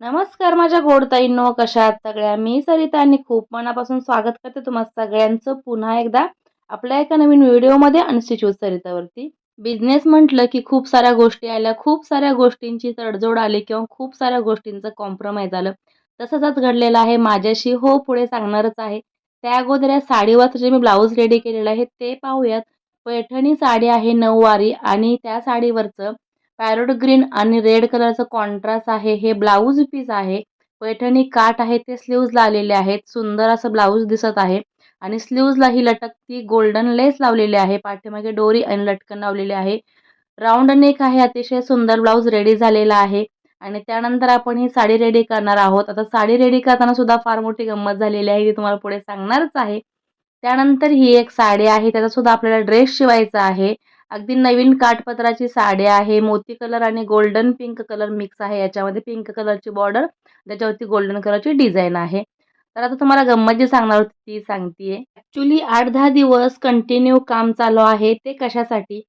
नमस्कार माझ्या गोडताईंनो कशा आहात सगळ्या? मी सरिता आणि खूप मनापासून स्वागत करते तुम्हाला सगळ्यांचं पुन्हा एकदा आपल्या एका नवीन व्हिडिओमध्ये इन्स्टिट्यूट सरितावरती. बिझनेस म्हटलं की खूप साऱ्या गोष्टी आल्या खूप साऱ्या गोष्टींची तडजोड आली किंवा खूप साऱ्या गोष्टींचं कॉम्प्रोमाइज आलं तसंच घडलेलं आहे माझ्याशी हो पुढे सांगणारच आहे. त्या अगोदर या साडीवर जे मी ब्लाऊज रेडी केलेलं आहे ते पाहूयात. पैठणी साडी आहे नऊवारी आणि त्या साडीवरचं पॅरोट ग्रीन आणि रेड कलरचं कॉन्ट्रास्ट आहे. हे ब्लाऊज पीस आहे. पैठणी काठ आहे. ते स्लीव्ज आलेले आहेत. सुंदर असं ब्लाऊज दिसत आहे. आणि स्लीव्जला ही लटकती गोल्डन लेस लावलेली आहे. पाठीमागे डोरी आणि लटकन लावलेली आहे. राऊंड नेक आहे. अतिशय सुंदर ब्लाऊज रेडी झालेला आहे. आणि त्यानंतर आपण ही साडी रेडी करणार आहोत. आता साडी रेडी करताना सुद्धा फार मोठी गंमत झालेली आहे. ती तुम्हाला पुढे सांगणारच आहे. त्यानंतर ही एक साडी आहे. त्याचा सुद्धा आपल्याला ड्रेस शिवायचा आहे. अगदी नवीन काठपत्राची साडी आहे मोती कलर आणि गोल्डन पिंक कलर मिक्स आहे. याच्यामध्ये पिंक कलरची बॉर्डर त्याच्यावरती गोल्डन कलरची डिझाईन आहे. तर आता तुम्हाला गंमत जी सांगणार होती ती सांगतेय. ॲक्च्युली आठ दहा दिवस कंटिन्यू काम चालू आहे ते कशासाठी?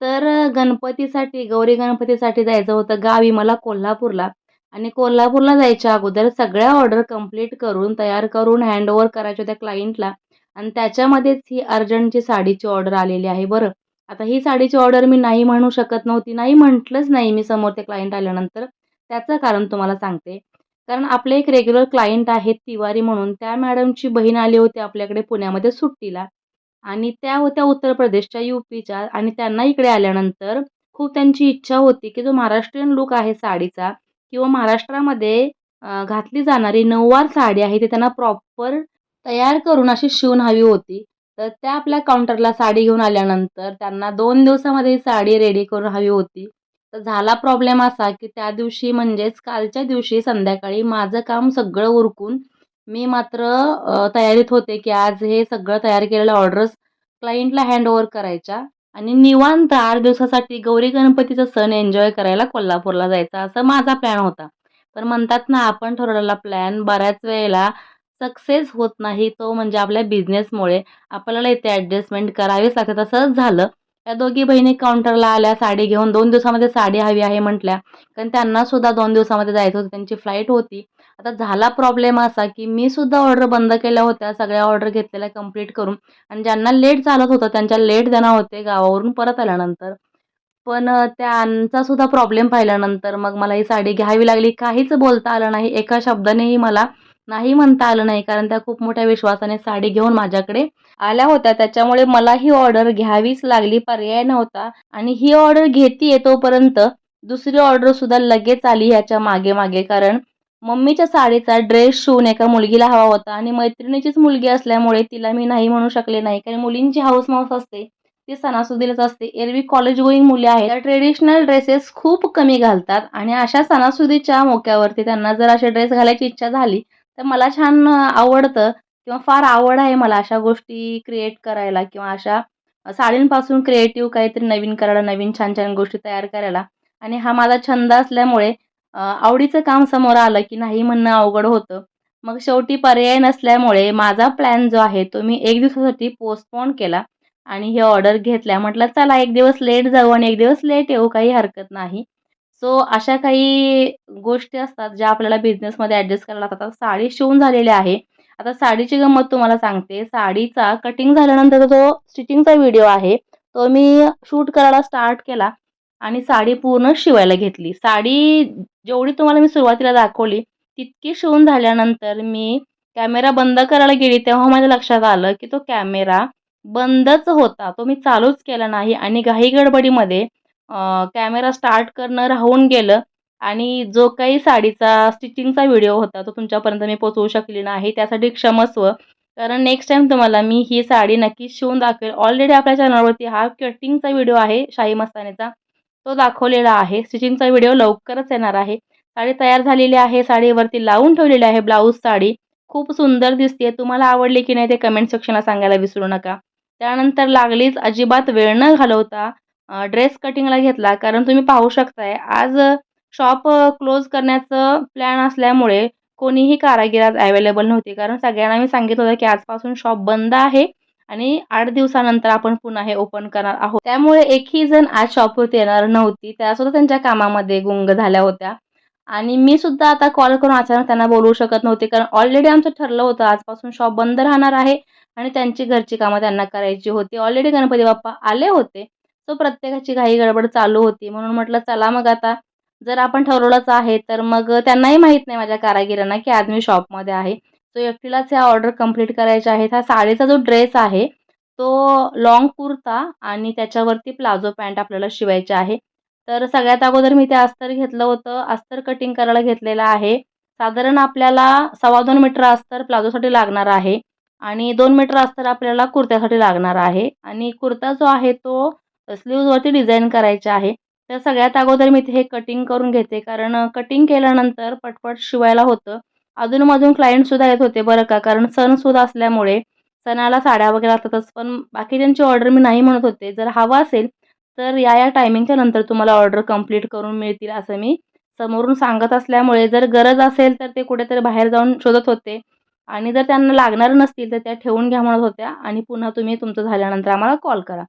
तर गणपतीसाठी गौरी गणपतीसाठी जायचं होतं गावी मला कोल्हापूरला. आणि कोल्हापूरला जायच्या अगोदर सगळ्या ऑर्डर कंप्लीट करून तयार करून हँडओव्हर करायच्या होत्या क्लायंटला आणि त्याच्यामध्येच ही अर्जंटची साडीची ऑर्डर आलेली आहे बरं. आता ही साडीची ऑर्डर मी नाही म्हणू शकत नव्हती नाही म्हटलंच नाही मी समोर ते क्लायंट आल्यानंतर. त्याचं कारण तुम्हाला सांगते. कारण आपले एक रेग्युलर क्लायंट आहेत तिवारी म्हणून त्या मॅडमची बहीण आली होती आपल्याकडे पुण्यामध्ये सुट्टीला. आणि त्या होत्या उत्तर प्रदेशच्या यू पीच्या आणि त्यांना इकडे आल्यानंतर खूप त्यांची इच्छा होती की जो महाराष्ट्रीयन लुक आहे साडीचा किंवा महाराष्ट्रामध्ये घातली जाणारी नऊवार साडी आहे ती त्यांना प्रॉपर तयार करून अशी शिवून हवी होती. तर त्या आपल्या काउंटरला साडी घेऊन आल्यानंतर त्यांना दोन दिवसामध्ये साडी रेडी करून हवी होती. तर झाला प्रॉब्लेम असा की त्या दिवशी म्हणजेच कालच्या दिवशी संध्याकाळी माझं काम सगळं उरकून मी मात्र तयारीत होते की आज हे सगळं तयार केलेलं ऑर्डर्स क्लायंटला हँडओव्हर करायच्या आणि निवांत आठ दिवसासाठी गौरी गणपतीचा सण एन्जॉय करायला कोल्हापूरला जायचा असं माझा प्लॅन होता. पण म्हणतात ना आपण ठरवलेला प्लॅन बऱ्याच वेळेला सक्सेस होत नाही तो म्हणजे आपल्या बिझनेसमुळे आपल्याला इथे ॲडजस्टमेंट करावीच लागते तसंच झालं. त्या दोघी बहिणी काउंटरला आल्या साडी घेऊन. दोन दिवसामध्ये साडी हवी आहे म्हटल्या. कारण त्यांना सुद्धा दोन दिवसामध्ये जायचं होतं. त्यांची फ्लाईट होती. आता झाला प्रॉब्लेम असा की मी सुद्धा ऑर्डर बंद केल्या होत्या. सगळ्या ऑर्डर घेतलेल्या कंप्लीट करून. आणि ज्यांना लेट चालत होतं त्यांच्या लेट देणार होते गावावरून परत आल्यानंतर. पण त्यांचा सुद्धा प्रॉब्लेम पाहिल्यानंतर मग मला ही साडी घ्यावी लागली. काहीच बोलता आलं नाही. एका शब्दानेही मला नाही म्हणता आलं नाही कारण त्या खूप मोठ्या विश्वासाने साडी घेऊन माझ्याकडे आल्या होत्या. त्याच्यामुळे मला ही ऑर्डर घ्यावीच लागली पर्याय नव्हता. आणि ही ऑर्डर घेते तोपर्यंत दुसरी ऑर्डर सुद्धा लगेच आली ह्याच्या मागे मागे कारण मम्मीच्या साडीचा ड्रेस शिवून एका मुलगीला हवा होता आणि मैत्रिणीचीच मुलगी असल्यामुळे तिला मी नाही म्हणू शकले नाही कारण मुलींची हाऊस माऊस असते ती सणासुदीलाच असते. एरवी कॉलेज गोईंग मुले आहेत. त्या ट्रेडिशनल ड्रेसेस खूप कमी घालतात आणि अशा सणासुदीच्या मोक्यावरती त्यांना जर असे ड्रेस घालायची इच्छा झाली तर मला छान आवडतं किंवा फार आवड आहे मला अशा गोष्टी क्रिएट करायला किंवा अशा साडींपासून क्रिएटिव्ह काहीतरी नवीन करायला नवीन छान छान गोष्टी तयार करायला. आणि हा माझा छंद असल्यामुळे आवडीचं काम समोर आलं की नाही म्हणणं अवघड होतं. मग शेवटी पर्याय नसल्यामुळे माझा प्लॅन जो आहे तो मी एक दिवसासाठी पोस्टपोन केला आणि हे ऑर्डर घेतल्या. म्हटलं चला एक दिवस लेट जाऊ आणि एक दिवस लेट येऊ काही हरकत नाही. सो अशा काही गोष्टी असतात ज्या आपल्याला बिझनेसमध्ये ॲडजस्ट करायला लागतात. आता साडी शिवून झालेली आहे. आता साडीची गंमत तुम्हाला सांगते. साडीचा कटिंग झाल्यानंतर जो स्टिचिंगचा व्हिडिओ आहे तो मी शूट करायला स्टार्ट केला आणि साडी पूर्ण शिवायला घेतली. साडी जेवढी तुम्हाला मी सुरुवातीला दाखवली तितकी शिवून झाल्यानंतर मी कॅमेरा बंद करायला गेली तेव्हा माझ्या लक्षात आलं की तो कॅमेरा बंदच होता. तो मी चालूच केला नाही आणि घाई गडबडीमध्ये कॅमेरा स्टार्ट करणं राहून गेलं आणि जो काही साडीचा स्टिचिंगचा व्हिडिओ होता तो तुमच्यापर्यंत मी पोचवू शकले नाही त्यासाठी क्षमस्व. कारण नेक्स्ट टाईम तुम्हाला मी ही साडी नक्कीच शिवून दाखवेल. ऑलरेडी आपल्या चॅनलवरती हा कटिंगचा व्हिडिओ आहे शाही मस्तानेचा. तो दाखवलेला आहे. स्टिचिंगचा व्हिडिओ लवकरच येणार आहे. साडी तयार झालेली आहे. साडीवरती लावून ठेवलेली आहे ब्लाऊज साडी. खूप सुंदर दिसते तुम्हाला आवडली की नाही ते कमेंट सेक्शनला सांगायला विसरू नका. त्यानंतर लागलीच अजिबात वेळ न घालवता ड्रेस कटिंगला घेतला. कारण तुम्ही पाहू शकताय आज शॉप क्लोज करण्याचं प्लॅन असल्यामुळे कोणीही कारागीर आज अवेलेबल नव्हती. कारण सगळ्यांना मी सांगितलं होतं की आजपासून शॉप बंद आहे आणि आठ दिवसानंतर आपण पुन्हा हे ओपन करणार आहोत. त्यामुळे एकही जण आज शॉपवरती येणार नव्हती. त्यासुद्धा त्यांच्या कामामध्ये गुंग झाल्या होत्या. आणि मी सुद्धा आता कॉल करून अचानक त्यांना बोलवू शकत नव्हते. कारण ऑलरेडी आमचं ठरलं होतं आजपासून शॉप बंद राहणार आहे आणि त्यांची घरची कामं त्यांना करायची होती. ऑलरेडी गणपती बाप्पा आले होते. सो प्रत्येकाची घाई गडबड चालू होती. म्हणून म्हटलं चला मग आता जर आपण ठरवलंच आहे तर मग त्यांनाही माहीत नाही माझ्या कारागिरांना की आज मी शॉपमध्ये आहे. सो एकटीलाच ह्या ऑर्डर कंप्लीट करायच्या आहेत. हा साडीचा जो ड्रेस आहे तो लाँग कुर्ता आणि त्याच्यावरती प्लाझो पॅन्ट आपल्याला शिवायचे आहे. तर सगळ्यात अगोदर मी ते अस्तर घेतलं होतं. अस्तर कटिंग करायला घेतलेलं आहे. साधारण आपल्याला सव्वा दोन मीटर अस्तर प्लाझोसाठी लागणार आहे आणि दोन मीटर अस्तर आपल्याला कुर्त्यासाठी लागणार आहे. आणि कुर्ता जो आहे तो स्लीव्जवरती डिझाईन करायचे आहे. तर सगळ्यात अगोदर मी हे कटिंग करून घेते. कारण कटिंग केल्यानंतर पटपट शिवायला होतं. अधूनमधून क्लायंटसुद्धा येत होते बरं का? कारण सणसुद्धा असल्यामुळे सणाला साड्या वगैरे असतातच पण बाकीच्यांची ऑर्डर मी नाही म्हणत होते. जर हवा असेल तर या या टायमिंगच्या नंतर तुम्हाला ऑर्डर कंप्लीट करून मिळतील असं मी समोरून सांगत असल्यामुळे जर गरज असेल तर ते कुठेतरी बाहेर जाऊन शोधत होते. आणि जर त्यांना लागणार नसतील तर त्या ठेवून घ्या म्हणत होत्या. आणि पुन्हा तुम्ही तुमचं झाल्यानंतर आम्हाला कॉल करा.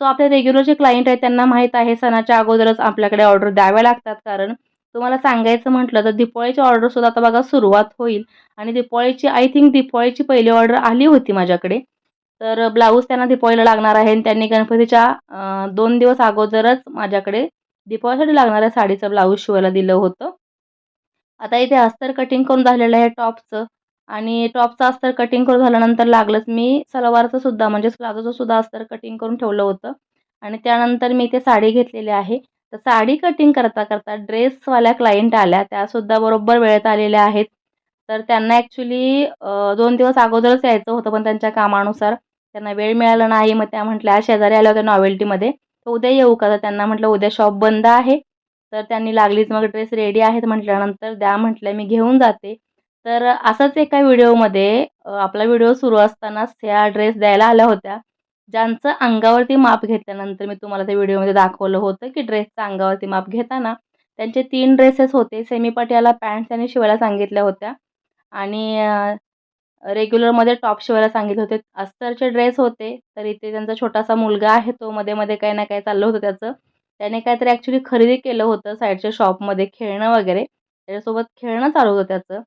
सो आपले रेग्युलर जे क्लायंट आहेत त्यांना माहीत आहे सणाच्या अगोदरच आपल्याकडे ऑर्डर द्याव्या लागतात. कारण तुम्हाला सांगायचं म्हटलं तर दिपाळीची ऑर्डरसुद्धा आता बघा सुरुवात होईल. आणि दिपाळीची आय थिंक दिपाळीची पहिली ऑर्डर आली होती माझ्याकडे. तर ब्लाऊज त्यांना दिपाळीला लागणार आहे आणि त्यांनी गणपतीच्या दोन दिवस अगोदरच माझ्याकडे दिपाळीसाठी लागणाऱ्या साडीचं ब्लाऊज शिवायला दिलं होतं. आता इथे अस्तर कटिंग करून झालेलं आहे टॉपचं आणि टॉपचा अस्तर कटिंग करून झाल्यानंतर लागलंच. मी सलवारचं सुद्धा म्हणजेच प्लाझोचं सुद्धा अस्तर कटिंग करून ठेवलं होतं. आणि त्यानंतर मी ते साडी घेतलेली आहे. तर साडी कटिंग करता करता ड्रेसवाल्या क्लायंट आल्या. त्यासुद्धा बरोबर वेळेत आलेल्या आहेत. तर त्यांना ॲक्च्युली दोन दिवस अगोदरच यायचं होतं पण त्यांच्या कामानुसार त्यांना वेळ मिळाला नाही. मग त्या म्हटल्या शेजारी आल्या होत्या नॉवेल्टीमध्ये तर उद्या येऊ का? तर त्यांना म्हटलं उद्या शॉप बंद आहे. तर त्यांनी लागलीच. मग ड्रेस रेडी आहेत म्हटल्यानंतर द्या म्हटलं मी घेऊन जाते. तर असंच एका व्हिडिओमध्ये आपला व्हिडिओ सुरू असतानाच ह्या ड्रेस द्यायला आल्या होत्या. ज्यांचं अंगावरती माप घेतल्यानंतर मी तुम्हाला त्या व्हिडिओमध्ये दाखवलं होतं की ड्रेसचं अंगावरती माप घेताना त्यांचे तीन ड्रेसेस होते सेमी पटियाला पॅन्ट त्यांनी शिवायला सांगितल्या होत्या. आणि रेग्युलरमध्ये टॉप शिवायला सांगितले होते. अस्तरचे ड्रेस होते तर इथे त्यांचा छोटासा मुलगा आहे तो मध्ये मध्ये काही ना काही चाललं होतं त्याचं. त्याने काहीतरी ॲक्च्युली खरेदी केलं होतं साईडच्या शॉपमध्ये खेळणं वगैरे. त्याच्यासोबत खेळणं चालू होतं त्याचं.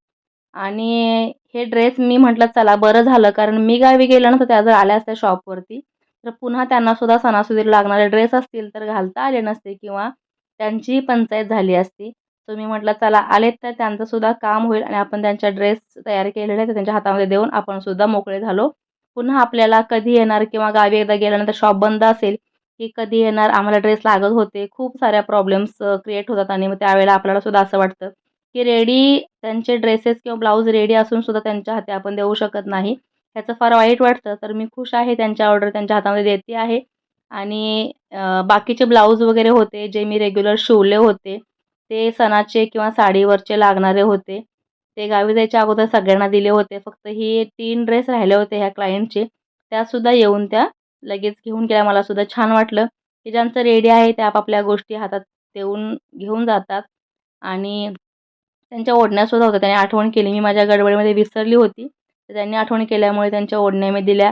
आणि हे ड्रेस मी म्हटलं चला बरं झालं. कारण मी गावी गेलं ना तर त्या जर आल्या असत्या शॉपवरती तर पुन्हा त्यांनासुद्धा सणासुदीला लागणारे ड्रेस असतील तर घालता आले नसते किंवा त्यांची पंचायत झाली असती. सो मी म्हटलं चला आलेत तर त्यांचंसुद्धा काम होईल आणि आपण त्यांच्या ड्रेस तयार केलेले आहेत त्यांच्या हातामध्ये देऊन आपण सुद्धा मोकळे झालो. पुन्हा आपल्याला कधी येणार किंवा गावी एकदा गेल्यानंतर शॉप बंद असेल की कधी येणार आम्हाला ड्रेस लागत होते खूप साऱ्या प्रॉब्लेम्स क्रिएट होतात आणि मग त्यावेळेला आपल्याला सुद्धा असं वाटतं. की रेडी त्यांचे ड्रेसेस किंवा ब्लाऊज रेडी असून सुद्धा त्यांच्या हाती आपण देऊ शकत नाही. ह्याचं फार वाईट वाटतं तर मी खुश आहे त्यांच्या ऑर्डर त्यांच्या हातामध्ये देते आहे. आणि बाकीचे ब्लाऊज वगैरे होते जे मी रेग्युलर शिवले होते ते सणाचे किंवा साडीवरचे लागणारे होते ते गावी जायच्या अगोदर सगळ्यांना दिले होते. फक्त ही तीन ड्रेस राहिले होते ह्या क्लायंटचे त्यासुद्धा येऊन त्या लगेच घेऊन गेल्या. मलासुद्धा छान वाटलं की ज्यांचं रेडी आहे ते आपापल्या गोष्टी हातात देऊन घेऊन जातात. आणि त्यांच्या ओढण्यासुद्धा होत्या. त्याने आठवण केली. मी माझ्या गडबडीमध्ये विसरली होती. तर त्यांनी आठवण केल्यामुळे त्यांच्या ओढण्या मी दिल्या.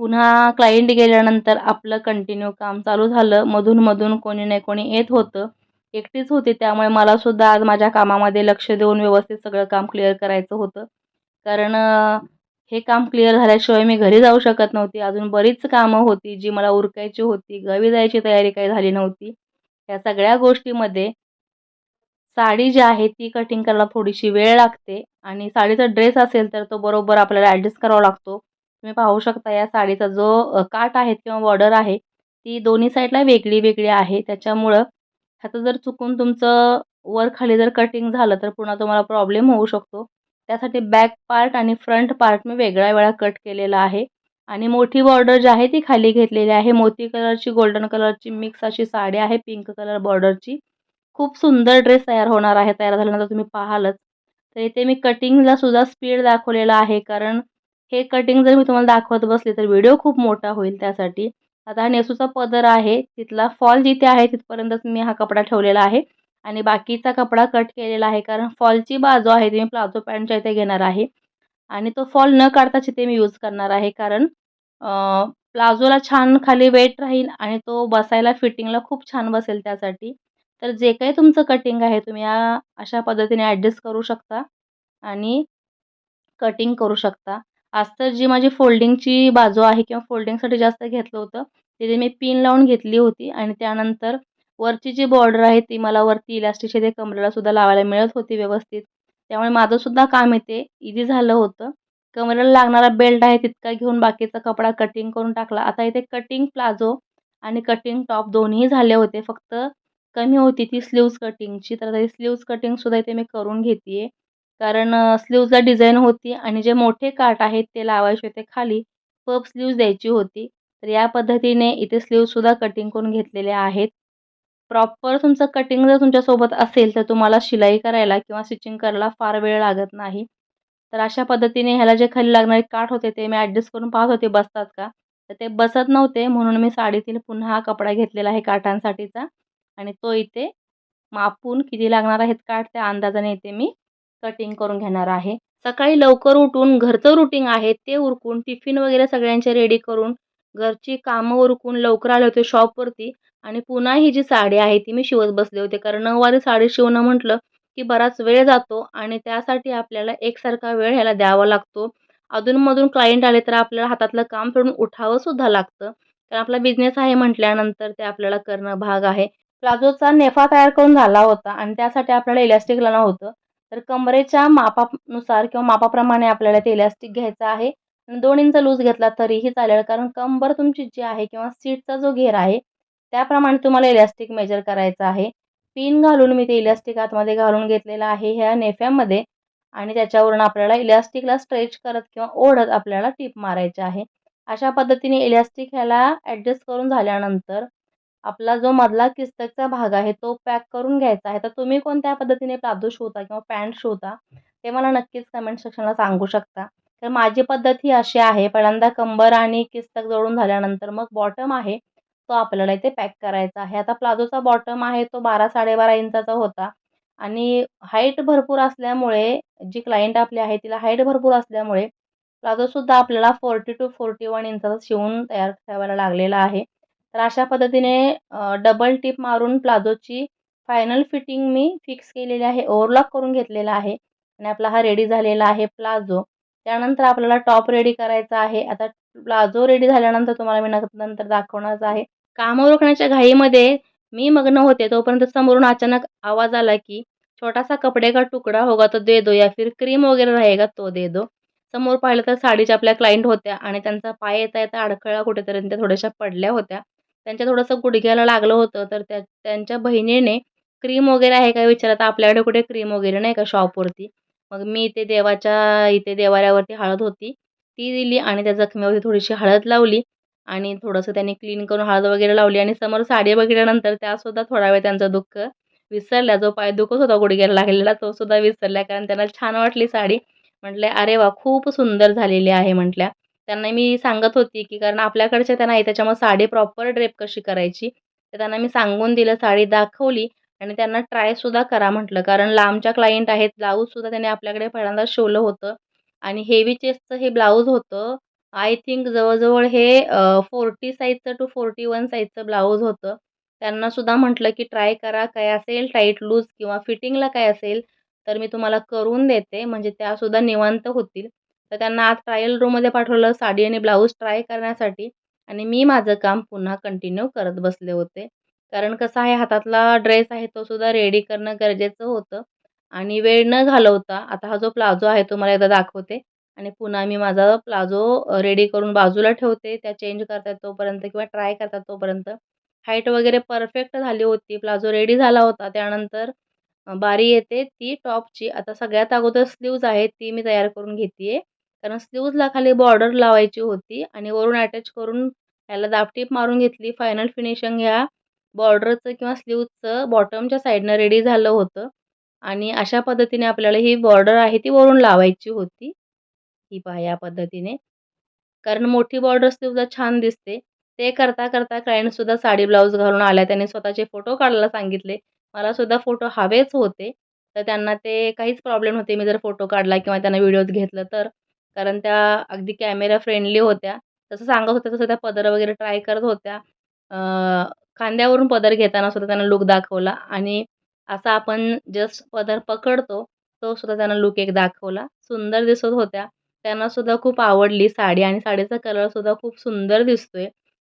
पुन्हा क्लायंट गेल्यानंतर आपलं कंटिन्यू काम चालू झालं. मधूनमधून कोणी नाही कोणी येत होतं. एकटीच होती. त्यामुळे मलासुद्धा आज माझ्या कामामध्ये लक्ष देऊन व्यवस्थित सगळं काम क्लिअर करायचं होतं. कारण हे काम क्लिअर झाल्याशिवाय मी घरी जाऊ शकत नव्हती. अजून बरीच कामं होती जी मला उरकायची होती. गावी जायची तयारी काही झाली नव्हती. या सगळ्या गोष्टीमध्ये साडी जी आहे ती कटिंग करायला थोडीशी वेळ लागते. आणि साडीचा ड्रेस असेल तर तो बरोबर आपल्याला ॲडजस्ट करावा लागतो. तुम्ही पाहू शकता या साडीचा जो काट आहे किंवा बॉर्डर आहे ती दोन्ही साईडला वेगळी वेगळी आहे. त्याच्यामुळं ह्याचं जर चुकून तुमचं वर खाली जर कटिंग झालं तर पुन्हा तुम्हाला प्रॉब्लेम होऊ शकतो. त्यासाठी बॅक पार्ट आणि फ्रंट पार्ट मी वेगळ्या वेळा कट केलेला आहे. आणि मोठी बॉर्डर जी आहे ती खाली घेतलेली आहे. मोती कलरची गोल्डन कलरची मिक्स अशी साडी आहे पिंक कलर बॉर्डरची खूप सुंदर ड्रेस तयार होणार आहे. तयार झाल्यानंतर तुम्ही पाहालच. तर इथे मी कटिंगला सुद्धा स्पीड दाखवलेला आहे. कारण हे कटिंग जर मी तुम्हाला दाखवत बसले तर व्हिडिओ खूप मोठा होईल त्यासाठी. आता हा नेसूचा पदर आहे. तिथला फॉल जिथे आहे तिथपर्यंतच मी हा कपडा ठेवलेला आहे. आणि बाकीचा कपडा कट केलेला आहे. कारण फॉलची बाजू आहे ती मी प्लाझो पॅन्टच्या इथे घेणार आहे. आणि तो फॉल न काढताच इथे मी यूज करणार आहे. कारण प्लाझोला छान खाली वेट राहील आणि तो बसायला फिटिंगला खूप छान बसेल त्यासाठी. तर जे काही तुमचं कटिंग आहे तुम्ही या अशा पद्धतीने ॲडजस्ट करू शकता आणि कटिंग करू शकता. आज तर जी माझी फोल्डिंगची बाजू आहे किंवा फोल्डिंगसाठी जास्त घेतलं होतं तिथे मी पिन लावून घेतली होती आणि त्यानंतर वरची जी बॉर्डर आहे ती मला वरती इलास्टिकच्या ते कमरेलासुद्धा लावायला मिळत होती व्यवस्थित. त्यामुळे माझंसुद्धा काम येते इझी झालं होतं. कमरेला लागणारा बेल्ट आहे तितका घेऊन बाकीचा कपडा कटिंग करून टाकला. आता इथे कटिंग प्लाझो आणि कटिंग टॉप दोन्ही झाले होते. फक्त कमी होती ती स्लीव्ज कटिंगची तर आता स्लीव्ज कटिंगसुद्धा इथे मी करून घेते कारण स्लीव्जला डिझाईन होती आणि जे मोठे काट आहेत ते लावायचे होते खाली. पप स्लीव्ज द्यायची होती. तर या पद्धतीने इथे स्लीव्जसुद्धा कटिंग करून घेतलेले आहेत. प्रॉपर तुमचं कटिंग जर तुमच्यासोबत असेल तर तुम्हाला शिलाई करायला किंवा स्टिचिंग करायला फार वेळ लागत नाही. तर अशा पद्धतीने ह्याला जे खाली लागणारे काठ होते ते मी ॲडजस्ट करून पाहत होते. बसतात का? तर ते बसत नव्हते. म्हणून मी साडीतील पुन्हा कपडा घेतलेला आहे काठांसाठीचा आणि तो इथे मापून किती लागणार आहेत काठ? त्या अंदाजाने इथे मी कटिंग करून घेणार आहे. सकाळी लवकर उठून घरचं रुटीन आहे ते उरकून टिफिन वगैरे सगळ्यांचे रेडी करून घरची कामं उरकून लवकर आले होते शॉपवरती आणि पुन्हा ही जी साडी आहे ती मी शिवत बसले होते. कारण नऊवारी साडी शिवणं म्हटलं की बराच वेळ जातो आणि त्यासाठी आपल्याला एकसारखा वेळ ह्याला द्यावा लागतो. अधूनमधून क्लायंट आले तर आपल्याला हातातलं काम सोडून उठावं सुद्धा लागतं. कारण आपला बिझनेस आहे म्हटल्यानंतर ते आपल्याला करणं भाग आहे. प्लाझोचा नेफा तयार करून झाला होता आणि त्यासाठी आपल्याला इलॅस्टिक लावणं होतं. तर कमरेच्या मापानुसार किंवा मापाप्रमाणे आपल्याला ते इलॅस्टिक घ्यायचं आहे. आणि दोन इंच लूज घेतला तरीही चालेल कारण कंबर तुमची जी आहे किंवा सीटचा जो घेर आहे त्याप्रमाणे तुम्हाला इलॅस्टिक मेजर करायचं आहे. पिन घालून मी ते इलॅस्टिक आतमध्ये घालून घेतलेलं आहे ह्या नेफ्यामध्ये. आणि त्याच्यावरून आपल्याला इलॅस्टिकला स्ट्रेच करत किंवा ओढत आपल्याला टीप मारायचे आहे. अशा पद्धतीने इलॅस्टिक ह्याला ॲडजस्ट करून झाल्यानंतर आपला जो मधला किस्तकचा भाग आहे तो पॅक करून घ्यायचा आहे. तर तुम्ही कोणत्या पद्धतीने प्लाझो शिवता किंवा पॅन्ट शिवता ते मला नक्कीच कमेंट सेक्शनला सांगू शकता. तर माझी पद्धत ही अशी आहे पहिल्यांदा कंबर आणि किस्तक जोडून झाल्यानंतर मग बॉटम आहे तो आपल्याला इथे पॅक करायचा आहे. आता प्लाझोचा बॉटम आहे तो बारा साडेबारा इंचाचा होता आणि हाईट भरपूर असल्यामुळे जी क्लायंट आपली आहे तिला हाईट भरपूर असल्यामुळे प्लाझोसुद्धा आपल्याला फोर्टी टू फोर्टी वन इंचाचा शिवून तयार ठेवायला लागलेला आहे. तर अशा पद्धतीने डबल टिप मारून प्लाझोची फायनल फिटिंग मी फिक्स केलेली आहे ओव्हरलॉक करून घेतलेला आहे. आणि आपला हा रेडी झालेला आहे प्लाझो. त्यानंतर आपल्याला टॉप रेडी करायचा आहे. आता प्लाझो रेडी झाल्यानंतर तुम्हाला मी नंतर दाखवणारच आहे. कामं रोखण्याच्या घाईमध्ये मी मग्न होते तोपर्यंत समोरून अचानक आवाज आला की छोटासा कपडे का तुकडा होगा तो दे दो या फिर क्रीम वगैरे रहेगा तो दे दो. समोर पाहिलं तर साडीच्या आपल्या क्लायंट होत्या आणि त्यांचा पाय येता येता अडखळा कुठेतरी त्या थोड्याशा पडल्या होत्या. त्यांच्या थोडंसं गुडघ्याला लागलं होतं तर त्या त्यांच्या बहिणीने क्रीम वगैरे आहे का विचारत आपल्याकडे कुठे क्रीम वगैरे नाही का शॉपवरती मग मी इथे देवाच्या इथे देवाऱ्यावरती हळद होती. ती दिली आणि त्या जखमेवरती थोडीशी हळद लावली आणि थोडंसं त्यांनी क्लीन करून हळद वगैरे लावली आणि समोर साडी बघितल्यानंतर त्यासुद्धा थोडा वेळ त्यांचं दुःख विसरल्या. जो पाय दुखत होता गुडघ्याला लागलेला तो सुद्धा विसरला कारण त्यांना छान वाटली साडी. म्हटले अरे वा खूप सुंदर झालेली आहे म्हटल्या. त्यांना मी सांगत होती की कारण आपल्याकडच्या त्यांना आहे त्याच्यामुळे साडी प्रॉपर ड्रेप कशी करायची तर त्यांना मी सांगून दिलं साडी दाखवली आणि त्यांना ट्रायसुद्धा करा म्हटलं. कारण लांबच्या क्लायंट आहेत ब्लाऊजसुद्धा त्यांनी आपल्याकडे पहिल्यांदा शिवलं होतं आणि हेवी चेस्टचं हे ब्लाऊज होतं. आय थिंक जवळजवळ हे फोर्टी साईजचं टू फोर्टी वन साईजचं ब्लाऊज होतं. त्यांनासुद्धा म्हटलं की ट्राय करा काय असेल टाईट लूज किंवा फिटिंगला काय असेल तर मी तुम्हाला करून देते. म्हणजे त्यासुद्धा निवांत होतील. तर त्यांना आज ट्रायल रूममध्ये पाठवलं साडी आणि ब्लाऊज ट्राय करण्यासाठी. आणि मी माझं काम पुन्हा कंटिन्यू करत बसले होते. कारण कसं आहे हातातला ड्रेस आहे तो सुद्धा रेडी करणं गरजेचं होतं. आणि वेळ न घालवता आता हा जो प्लाझो आहे तो मला एकदा दाखवते. आणि पुन्हा मी माझा प्लाझो रेडी करून बाजूला ठेवते. त्या चेंज करतात तोपर्यंत किंवा ट्राय करतात तोपर्यंत. हाईट वगैरे परफेक्ट झाली होती. प्लाझो रेडी झाला होता. त्यानंतर बारी येते. ती टॉपची आता सगळ्यात अगोदर स्लीव्ज आहे ती मी तयार करून घेते कारण स्लीवजला खाली बॉर्डर लावायची होती आणि वरून अटॅच करून ह्याला दापटीप मारून घेतली. फायनल फिनिशिंग ह्या बॉर्डरचं किंवा स्लीव्जचं बॉटमच्या साईडनं रेडी झालं होतं. आणि अशा पद्धतीने आपल्याला ही बॉर्डर आहे ती वरून लावायची होती. ही पहा या पद्धतीने. कारण मोठी बॉर्डर स्लीवला छान दिसते. ते करता करता क्लायंटसुद्धा साडी ब्लाऊज घालून आल्या. त्याने स्वतःचे फोटो काढायला सांगितले. मला सुद्धा फोटो हवेच होते. तर त्यांना ते काहीच प्रॉब्लेम होते मी जर फोटो काढला किंवा त्यांना व्हिडिओज घेतलं तर. कारण त्या अगदी कॅमेरा फ्रेंडली होत्या. तसं सांगत होत्या तसं त्या पदर वगैरे ट्राय करत होत्या. खांद्यावरून पदर घेताना सुद्धा त्यांना लूक दाखवला आणि असा आपण जस्ट पदर पकडतो तो सुद्धा त्यांना लूक एक दाखवला. सुंदर दिसत होत्या. त्यांना सुद्धा खूप आवडली साडी आणि साडीचा कलर सुद्धा खूप सुंदर दिसतोय.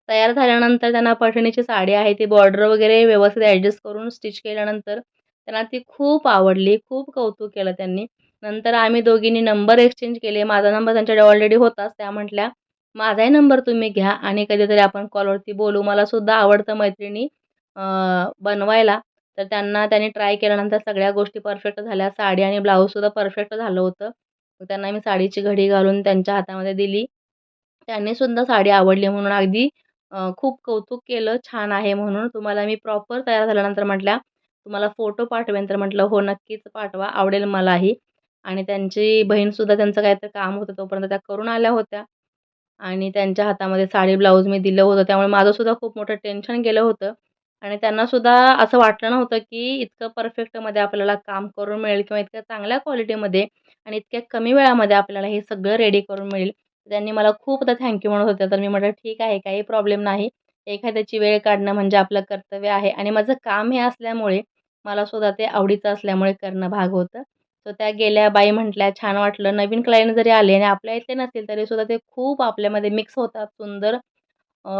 तयार झाल्यानंतर त्यांना पैठणीची साडी आहे ती बॉर्डर वगैरे व्यवस्थित ॲडजस्ट करून स्टिच केल्यानंतर त्यांना ती खूप आवडली खूप कौतुक केलं त्यांनी. नंतर आम्ही दोघींनी नंबर एक्सचेंज केले. माझा नंबर त्यांच्याकडे ऑलरेडी होताच. त्या म्हटल्या माझाही नंबर तुम्ही घ्या आणि कधीतरी आपण कॉलवरती बोलू. मला सुद्धा आवडतं मैत्रिणी बनवायला. तर त्यांना त्यांनी ट्राय केल्यानंतर सगळ्या गोष्टी परफेक्ट झाल्या. साडी आणि ब्लाऊजसुद्धा परफेक्ट झालं होतं. त्यांना मी साडीची घडी घालून त्यांच्या हातामध्ये दिली. त्यांनी सुद्धा साडी आवडली म्हणून अगदी खूप कौतुक केलं. छान आहे म्हणून तुम्हाला मी प्रॉपर तयार झाल्यानंतर म्हटल्या तुम्हाला फोटो पाठवेन. तर म्हटलं हो नक्कीच पाठवा. आवडेल मलाही. आणि त्यांची बहीणसुद्धा त्यांचं काहीतरी काम होतं तोपर्यंत त्या करून आल्या होत्या. आणि त्यांच्या हातामध्ये साडी ब्लाऊज मी दिलं होतं. त्यामुळे माझंसुद्धा खूप मोठं टेन्शन गेलं होतं. आणि त्यांनासुद्धा असं वाटलं नव्हतं की इतकं परफेक्टमध्ये आपल्याला काम करून मिळेल किंवा इतक्या चांगल्या क्वालिटीमध्ये आणि इतक्या कमी वेळामध्ये आपल्याला हे सगळं रेडी करून मिळेल. त्यांनी मला खूपदा थँक्यू म्हणत होत्या तर मी म्हटलं ठीक आहे काही प्रॉब्लेम नाही. एखाद्याची वेळ काढणं म्हणजे आपलं कर्तव्य आहे. आणि माझं काम हे असल्यामुळे मला सुद्धा ते आवडीचं असल्यामुळे करणं भाग होतं. सो त्या गेल्या बाई म्हटल्या छान वाटलं. नवीन क्लायंट जरी आले आणि आपल्या इथले नसतील तरीसुद्धा ते खूप आपल्यामध्ये मिक्स होतात सुंदर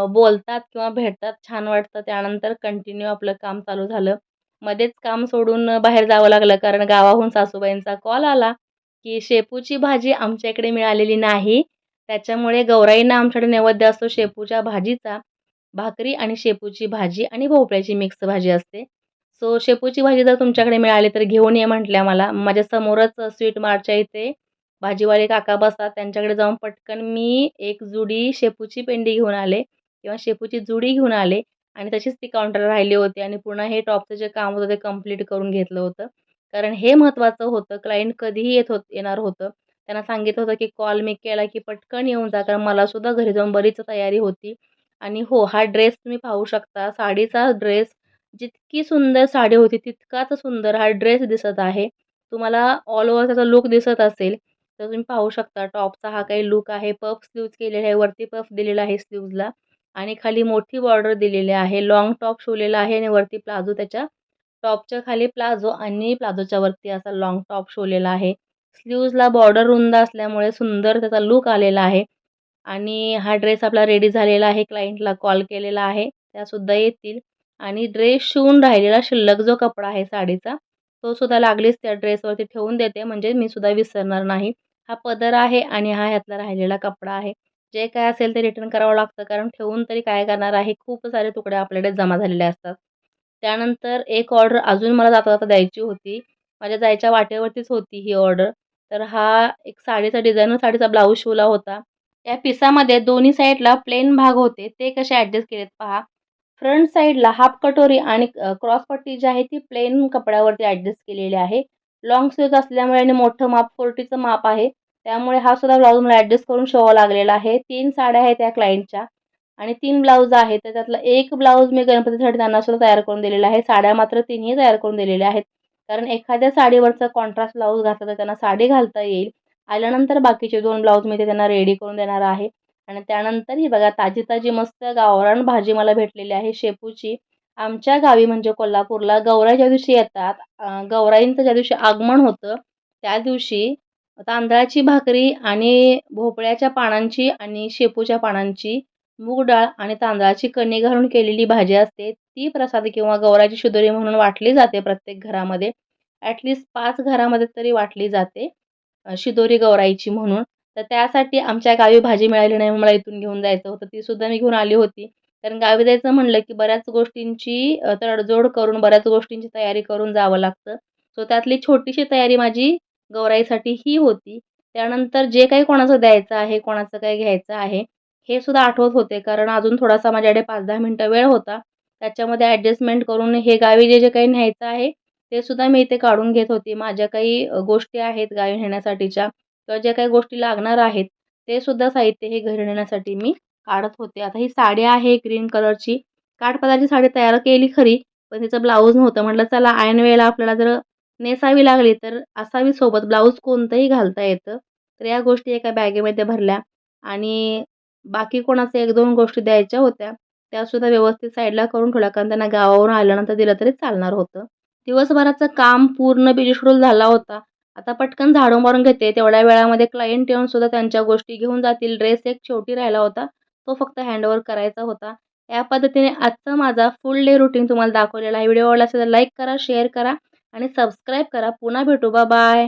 बोलतात किंवा भेटतात छान वाटतं. त्यानंतर कंटिन्यू आपलं काम चालू झालं. मध्येच काम सोडून बाहेर जावं लागलं कारण गावाहून सासूबाईंचा कॉल आला की शेपूची भाजी आमच्या इकडे मिळालेली नाही. त्याच्यामुळे गौराईंना आमच्याकडे नैवेद्य असतो शेपूच्या भाजीचा. भाकरी आणि शेपूची भाजी आणि भोपळ्याची मिक्स भाजी असते. सो शेपूची भाजी जर तुमच्याकडे मिळाली तर घेऊन ये म्हटल्या मला. माझ्या समोरच स्वीट मार्टच्या इथे भाजीवाले काका बसतात. त्यांच्याकडे जाऊन पटकन मी एक जुडी शेपूची पेंडी घेऊन आले किंवा शेपूची जुडी घेऊन आले आणि तशीच ती काउंटर राहिली होती आणि पुन्हा हे टॉपचं जे काम होतं ते कंप्लीट करून घेतलं होतं. कारण हे महत्त्वाचं होतं. क्लायंट कधीही येत होत येणार होतं. त्यांना सांगितलं होतं की कॉल मी केला की पटकन येऊन जा कारण मलासुद्धा घरी जाऊन बरीच तयारी होती. आणि हो हा ड्रेस तुम्ही पाहू शकता. साडीचा ड्रेस जितकी सुंदर साडी होती तितकाच सुंदर हा ड्रेस दिसत आहे. तुम्हाला ऑल ओव्हर त्याचा लुक दिसत असेल तर तुम्ही पाहू शकता टॉपचा हा काही लुक आहे. पफ स्लीव्ज केलेला आहे वरती पफ दिलेला आहे स्लीव्जला आणि खाली मोठी बॉर्डर दिलेली आहे. लॉंग टॉप शिवलेला आहे आणि वरती प्लाझो त्याच्या टॉपच्या खाली प्लाझो आणि प्लाझोच्या वरती असा लॉंग टॉप शिवलेला आहे. स्लीव्जला बॉर्डर रुंद असल्यामुळे सुंदर त्याचा लुक आलेला आहे. आणि हा ड्रेस आपला रेडी झालेला आहे. क्लायंटला कॉल केलेला आहे. त्यासुद्धा येतील. आणि ड्रेस शिवून राहिलेला शिल्लक जो कपडा आहे साडीचा तो सुद्धा लागलीच त्या ड्रेसवरती ठेवून देते. म्हणजे मी सुद्धा विसरणार नाही. हा पदर आहे आणि हा ह्यातला राहिलेला कपडा आहे. जे काय असेल ते रिटर्न करावं लागतं. कारण ठेवून तरी काय करणार आहे? खूप सारे तुकडे आपल्याकडे जमा झालेले असतात. त्यानंतर एक ऑर्डर अजून मला जाता जाता द्यायची होती. माझ्या जायच्या वाटेवरतीच होती ही ऑर्डर तर हा एक साडीचा डिझायनर साडीचा ब्लाऊज शिवला होता. या पिसामध्ये दोन्ही साईडला प्लेन भाग होते. ते कसे ॲडजस्ट केलेत पहा. फ्रंट साईडला हाफ कटोरी आणि क्रॉस पट्टी जी आहे ती प्लेन कपड्यावरती ॲडजस्ट केलेली आहे. लॉंग स्लीव्ज असल्यामुळे आणि मोठं माप फोर्टीचं माप आहे. त्यामुळे हा सुद्धा ब्लाऊज मला ॲडजस्ट करून शिवावा लागलेला आहे. तीन साड्या आहेत त्या क्लायंटच्या आणि तीन ब्लाऊज आहेत. तर त्यातला एक ब्लाऊज मी गणपतीसाठी त्यांना सुद्धा तयार करून दिलेला आहे. साड्या मात्र तिन्ही तयार करून दिलेल्या आहेत. कारण एखाद्या साडीवरचा कॉन्ट्रास्ट ब्लाऊज घातला तर त्यांना साडी घालता येईल. आल्यानंतर बाकीचे दोन ब्लाऊज मी ते त्यांना रेडी करून देणार आहे. आणि त्यानंतर ही बघा ताजी ताजी मस्त गावरान भाजी मला भेटलेली आहे शेपूची. आमच्या गावी म्हणजे कोल्हापूरला गौराई ज्या दिवशी येतात गौराईंचं ज्या दिवशी आगमन होतं त्या दिवशी तांदळाची भाकरी आणि भोपळ्याच्या पानांची आणि शेपूच्या पानांची मूग डाळ आणि तांदळाची कणी घालून केलेली भाजी असते. ती प्रसाद किंवा गौराची शिदोरी म्हणून वाटली जाते प्रत्येक घरामध्ये. ॲटलिस्ट पाच घरामध्ये तरी वाटली जाते शिदोरी गौराईची म्हणून. तर त्यासाठी आमच्या गावी भाजी मिळाली नाही मला इथून घेऊन जायचं होतं. ती सुद्धा मी घेऊन आली होती. कारण गावी जायचं म्हणलं की बऱ्याच गोष्टींची तडजोड करून बऱ्याच गोष्टींची तयारी करून जावं लागतं. सो त्यातली छोटीशी तयारी माझी गौराईसाठी ही होती. त्यानंतर जे काही कोणाचं द्यायचं आहे कोणाचं काही घ्यायचं आहे हे सुद्धा आठवत होते. कारण अजून थोडासा माझ्याकडे पाच दहा मिनटं वेळ होता. त्याच्यामध्ये ॲडजस्टमेंट करून हे गावी जे जे काही न्यायचं आहे ते सुद्धा मी इथे काढून घेत होते. माझ्या काही गोष्टी आहेत गावी नेण्यासाठीच्या. किंवा ज्या काही गोष्टी लागणार आहेत ते सुद्धा साहित्य हे घरी नेण्यासाठी मी काढत होते. आता ही साडी आहे ग्रीन कलरची. काठपदाची साडी तयार केली खरी पण तिचं ब्लाऊज नव्हतं. म्हटलं चला ऐन वेळेला आपल्याला जर नेसावी लागली तर असावी सोबत. ब्लाऊज कोणतंही घालता येतं. तर या गोष्टी एका बॅगेमध्ये भरल्या आणि बाकी कोणाचं एक दोन गोष्टी द्यायच्या होत्या त्यासुद्धा व्यवस्थित साईडला करून ठेवल्या. कारण त्यांना गावावरून आल्यानंतर दिलं तरी चालणार होतं. दिवसभराचं काम पूर्ण बिजी झाला होता. आता पटकन झाडू मारून घेते. तेवढ्या वेळामध्ये क्लायंट येऊन सुद्धा त्यांच्या गोष्टी घेऊन जातील. ड्रेस एक शेवटी राहिला होता. तो फक्त हँडओव्हर करायचा होता. या पद्धतीने आजचा माझा फुल डे रुटीन तुम्हाला दाखवलेला आहे. व्हिडिओ आवडला असेल तर लाईक करा शेअर करा आणि सबस्क्राईब करा. पुन्हा भेटू. बा बाय